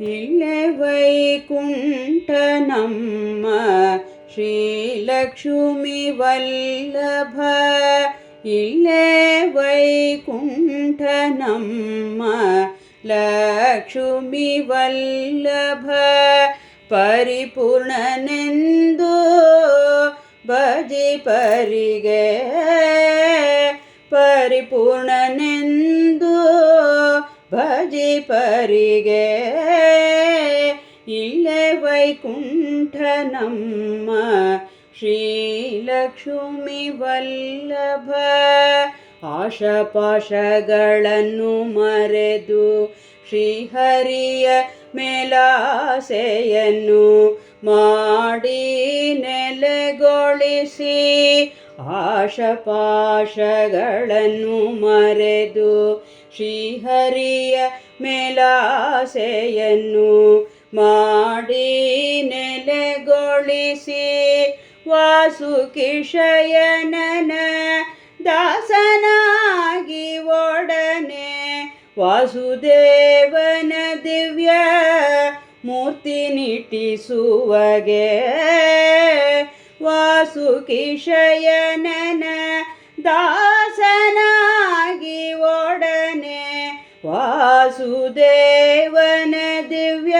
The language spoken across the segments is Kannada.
ಇಲ್ಲೇ ವೈಕುಂಠ ನಮ್ಮ ಶ್ರೀಲಕ್ಷ್ಮಿ ವಲ್ಲಭ ಇಲ್ಲೇ ವೈಕುಂಠ ನಮ್ಮ ಲಕ್ಷ್ಮಿ ಭಜಿ ಪರಿಗೆ. ಇಲ್ಲೇ ವೈಕುಂಠ ನಮ್ಮ ಶ್ರೀಲಕ್ಷ್ಮಿ ವಲ್ಲಭ. ಆಶಪಾಶಗಳನ್ನು ಮರೆದು ಶ್ರೀಹರಿಯ ಮೇಲಾಸೆಯನ್ನು ಮಾಡಿ ನೆಲೆಗೊಳಿಸಿ ಆಶಪಾಶಗಳನ್ನು ಮರೆದು ಶ್ರೀಹರಿಯ ಮೇಲಾಸೆಯನ್ನು ಮಾಡಿ ನೆಲೆಗೊಳಿಸಿ ವಾಸುಕಿಶಯನನ ದಾಸನಾಗಿ ಒಡನೆ ವಾಸುದೇವನ ದಿವ್ಯ ಮೂರ್ತಿ ನಿಟ್ಟಿಸುವಗೆ ವಾಸುಕಿಶಯನನ ದಾಸನಾಗಿ ವಾಸುದೇವನ ದಿವ್ಯ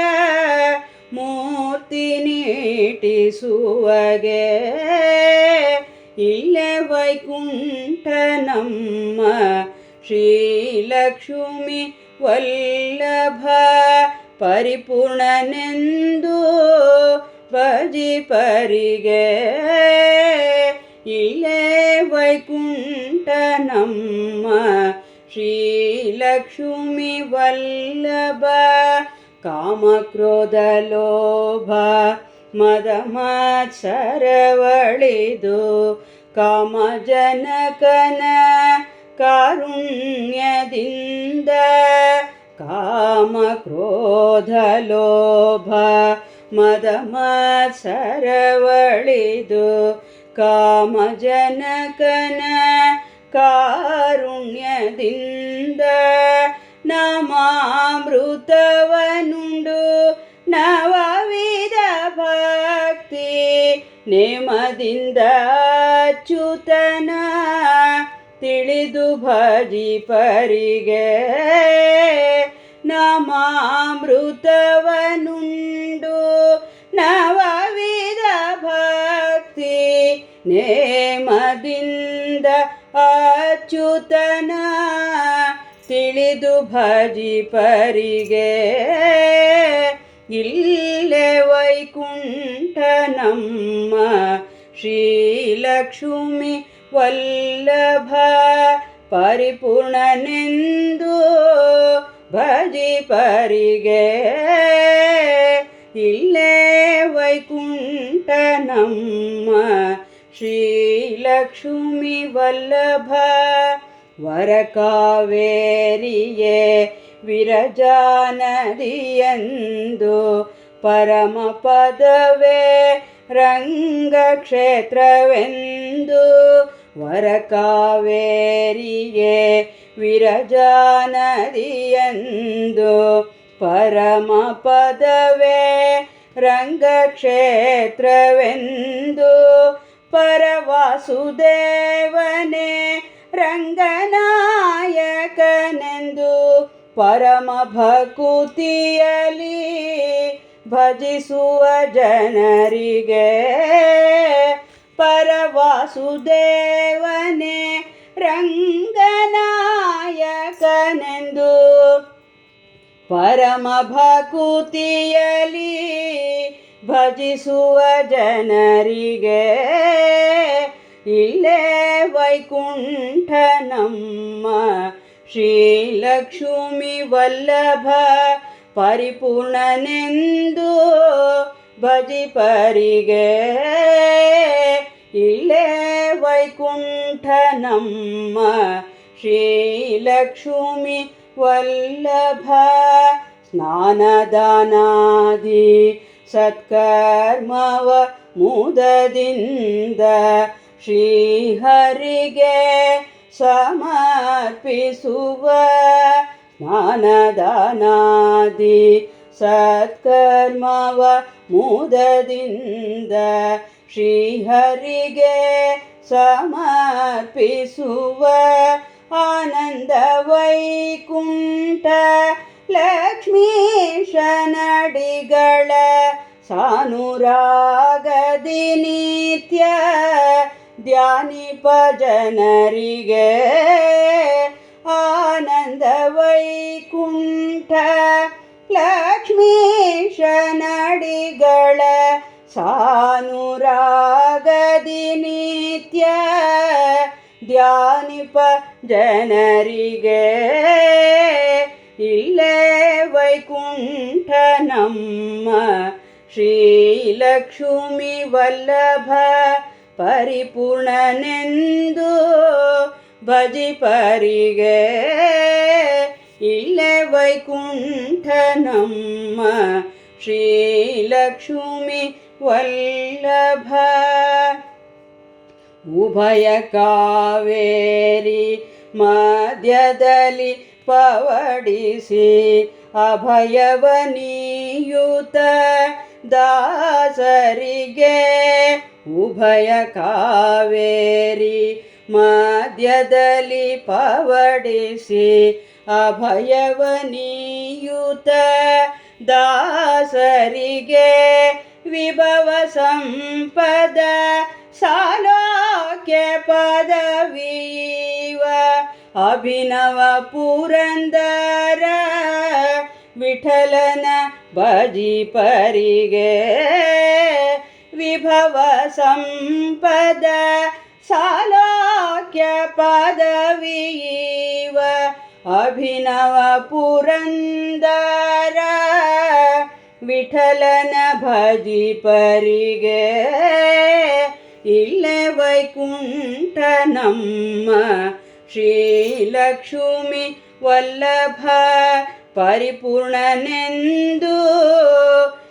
ಮೂರ್ತಿ ನೀಟಿಸುವಗೆ. ಇಲ್ಲೇ ವೈಕುಂಠ ನಮ್ಮ ಶ್ರೀಲಕ್ಷ್ಮಿ ವಲ್ಲಭ ಪರಿಪೂರ್ಣನೆಂದು ಭಜಿ ಪರಿಗೆ ಇಲ್ಲೇ ವೈಕುಂಠ ನಮ್ಮ ಶ್ರೀಲಕ್ಷ್ಮಿ लक्ष्मी वल्लभ कामक्रोधलोभ मदमात्सरवळिदु कामजनकन कारुण्यदिन्द कामक्रोधलोभ मदमात्सरवळिदु कामजनकन ಕಾರುಣ್ಯದಿಂದ ನಮಾಮೃತವನುಂಡು ನವವಿಧ ಭಕ್ತಿ ನೇಮದಿಂದ ಅಚ್ಯುತನ ತಿಳಿದು ಭಜಿ ಪರಿಗೆ ನಮಾಮೃತವನುಂಡು ನವವಿಧ ಭಕ್ತಿ ನೇಮದಿಂದ ತಿಳಿದು ಭಜಿ ಪರಿಗೆ ಇಲ್ಲೇ ವೈಕುಂಠ ನಮ್ಮ ಶ್ರೀಲಕ್ಷ್ಮಿ ವಲ್ಲಭ ಪರಿಪೂರ್ಣನೆಂದು ಭಜಿ ಪರಿಗೆ ಇಲ್ಲೇ ವೈಕುಂಠ ನಮ್ಮ ಶ್ರೀಲಕ್ಷ್ಮಿ ವಲ್ಲಭ ವರಕಾವೇರಿಯೇ ವಿರಜಾನದಿಯಂದು ಪರಮ ಪದವೇ ರಂಗಕ್ಷೇತ್ರವೆಂದು ವರಕಾವೇರಿಯೇ ವಿರಜಾನದಿಯಂದು ಪರಮ ಪದವೇ ರಂಗಕ್ಷೇತ್ರವೆಂದು ಪರವಾಸುದೇವನೇ ರಂಗನಾಯಕನೆಂದು ಪರಮ ಭಕುತಿಯಲಿ ಭಜಿಸುವ ಜನರಿಗೆ ಪರವಾಸುದೇವನೇ ರಂಗನಾಯಕನೆಂದು ಪರಮ ಭಕುತಿಯಲಿ ಭಜಿಸುವ ಜನರಿಗೆ ಇಲ್ಲೇ ವೈಕುಂಠ ನಮ್ಮ ಶ್ರೀಲಕ್ಷ್ಮಿ ವಲ್ಲಭ ಪರಿಪೂರ್ಣನೆಂದು ಭಜಿ ಪರಿಗೆ ಇಲ್ಲೇ ವೈಕುಂಠ ನಮ್ಮ ಶ್ರೀಲಕ್ಷ್ಮಿ ವಲ್ಲಭ ಸ್ನಾನದಾನಾದಿ ಸತ್ಕರ್ಮವ ಮುದದಿಂದ ಶ್ರೀಹರಿಗೆ ಸಮರ್ಪಿಸುವ ಸ್ನಾನದಾನಾದಿ ಸತ್ಕರ್ಮವ ಮುದದಿಂದ ಶ್ರೀಹರಿಗೆ ಸಮರ್ಪಿಸುವ ಆನಂದ ವೈಕುಂಠ ಲಕ್ಷ್ಮೀಶನಡಿಗಳ ಸಾನುರಾಗದಿ ನಿತ್ಯ ಜನರಿಗೆ ಆನಂದ ವೈಕುಂಠ ಲಕ್ಷ್ಮೀಶನಡಿಗಳ ಸಾನುರಾಗದಿ ನಿತ್ಯ ಧ್ಯಾನಿಪ ಜನರಿಗೆ. ಇಲ್ಲೇ ವೈಕುಂಠ ನಮ್ಮ ಶ್ರೀಲಕ್ಷ್ಮಿ ವಲ್ಲಭ ಪರಿಪೂರ್ಣನೆಂದು ಭಜಿಪರಿಗೆ ಇಲ್ಲೇ ವೈಕುಂಠ ನಮ್ಮ ಶ್ರೀಲಕ್ಷ್ಮಿ ವಲ್ಲಭ. ಉಭಯ ಕಾವೇರಿ ಮಧ್ಯದಲ್ಲಿ ಪವಡಿಸಿ ಅಭಯವನೀಯುತ ದಾಸರಿಗೆ. ಉಭಯ ಕಾವೇರಿ ಮಧ್ಯದಲ್ಲಿ ಪವಡಿಸಿ ಅಭಯವನೀಯುತ ದಾಸರಿಗೆ ವಿಭವ ಸಂಪದ ಸಾಲೋಕ್ಯ ಪದವೀವ ಅಭಿನವ ಪುರಂದರ ವಿಠಲನ ಭಜಿಪರಿಗೆ ವಿಭವ ಸಂಪದ ಸಾಲೋಕ್ಯ ಪದವೀವ ಅಭಿನವ ಪುರಂದರ ವಿಠಲನ ಭಜಿಪರಿಗೆ ಇಲ್ಲೇ ವೈಕುಂಠ ನಮ್ಮ ಶ್ರೀಲಕ್ಷ್ಮಿ ವಲ್ಲಭ ಪರಿಪೂರ್ಣನೆಂದು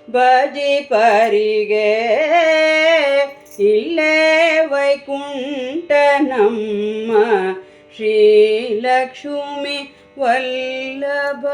ಭಜಿಪರಿಗೆ ಇಲ್ಲೇ ವೈಕುಂಠ ನಮ್ಮ ಶ್ರೀಲಕ್ಷ್ಮಿ ವಲ್ಲಭ